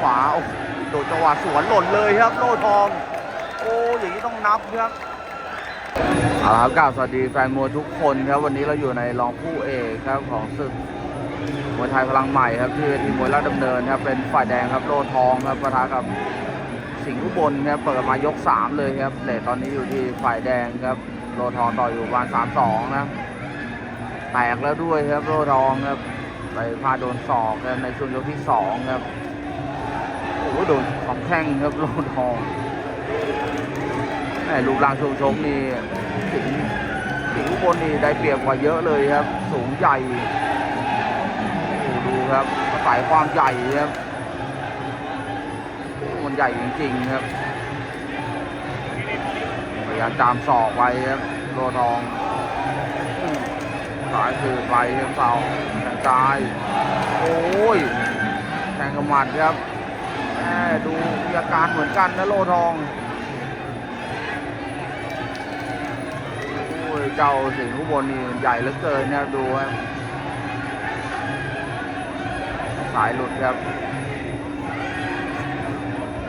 ขวาโอ้โดดจังหวะสวนหล่นเลยครับโลทอง โอ้อย่างนี้ต้องนับครับเอาละครับกล่าวสวัสดีแฟนมวยทุกคนครับวันนี้เราอยู่ในรองผู้เอกครับของศึกมวยไทยพลังใหม่ครับที่เวทีมวยราชดำเนินครับเป็นฝ่ายแดงครับโลทองครับประทะกับสิงห์อุบลครับเปิดมายกสามเลยครับเลทตอนนี้อยู่ที่ฝ่ายแดงครับโลทองต่ออยู่ประมาณสามสองนะแตกแล้วด้วยครับโลทองครับไปพาโดนศอกครับในช่วงยกที่สองครับ โอ้โหดนสองแข้งครับโลทองแม่รูปร่างชงชกนี่สิงสิงอุบลนี่ได้เปรียบกว่าเยอะเลยครับ สูงใหญ่โอ้โหดูครับสายความใหญ่ครับมันใหญ่จริงๆครับพยายามตามศอกไว้ครับโลทองสายคือไปครับเสาแทงซ้าย โอ้ยแทงกระมัดครับ ดูมีอาการเหมือนกันนะโลทองโอ้ยเจ้าสิงห์อุบลนี่ใหญ่เหลือเกินเนี่ยดูครับสายหลุดครับ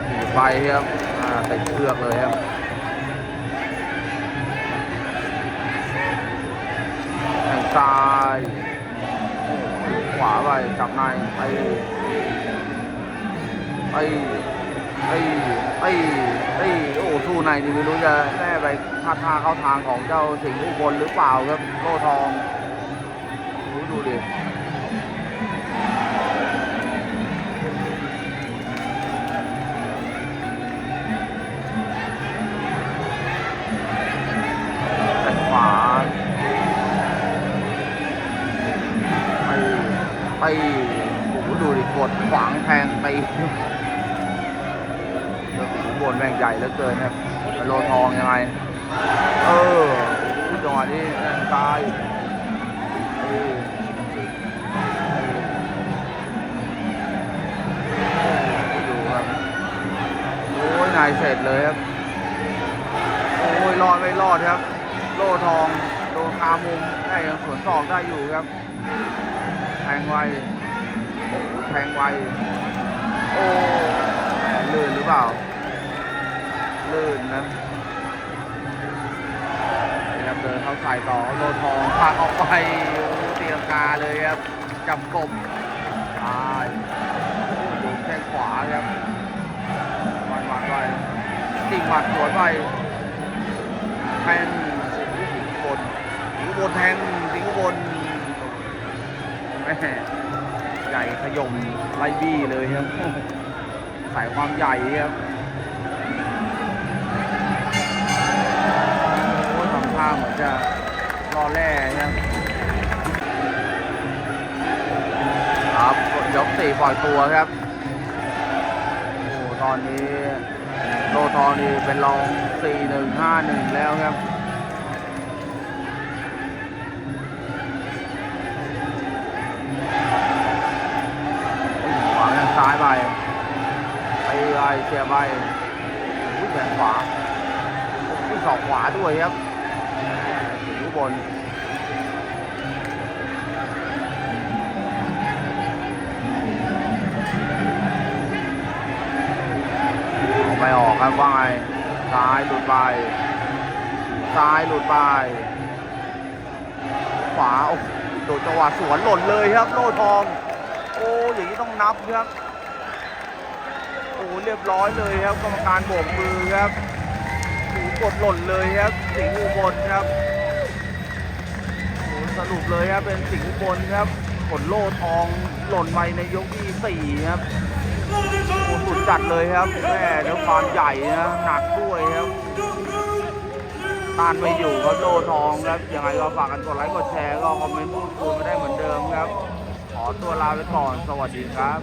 ถีไปครับอ่าติดเชือกเลยครับแทงซ้ายโอ้ยขวาไปจับในไป ไอ้ไอ้ไอ้ไอ้โอ้สู้ในนี่ไม่รู้จะแม่ไปท่าทางเข้าทางของเจ้าสิงห์อุบลหรือเปล่าครับโลทองดูดูดิแขวาไปไปโอ้โหดูดิกดขวางแทงไป บลแม่งใหญ่เหลือเกินครับโลทองยังไง เออจังหวะนี้แม่งตายดูครับโอ้ยนายเสร็จเลยครับ โอ้ยรอดไม่รอดครับ โลทองโดนคามุมได้ยังสวนสองได้อยู่ครับ แทงไวแทงไว โอ้แหมลื่นหรือเปล่า ลื่นนะนี่ครับเดินเข้าใส่ต่อโลทองพักออกไปตีลังกาเลยครับจับกบตายโอ้โหแข้งขวาครับวันวันไปติ่งหมัดสวนไปแทงสิงห์บนสิงห์บนแทงสิงห์บนแม่ใหญ่ขยมไล่บี้เลยครับใส่ความใหญ่ครับ สี่ปล่อยตัวครับโอ้ตอนนี้โลทองนี่เป็นรองสี่หนึ่งห้าหนึ่งแล้วครับขวางทางซ้ายไปไปไปเสียไปวิ่งแขนขวาวิ่งศอกขวาด้วยครับอยู่บน ออกครับว่าไงซ้ายหลุดไปซ้ายหลุดไป ขวาโอ้โดดจังหวะสวนหล่นเลยครับ โล่ทอง โอ้อย่างนี้ต้องนับครับโอ้เรียบร้อยเลยครับกรรมการโบกมือครับถูกดหล่นเลยครับสิงห์อุบลครับโอ้สรุปเลยครับเป็นสิงห์อุบลครับผลโล่ทองหล่นไปในยกที่สี่ครับ สุดจัดเลยครับแม่แล้วความใหญ่นะหนักด้วยครับต้านไม่อยู่ครับโลทองครับยังไงก็ฝากกันกดไลค์กดแชร์ก็คอมเมนต์พูดคุยมาได้เหมือนเดิมครับ ขอตัวลาไปก่อนสวัสดีครับ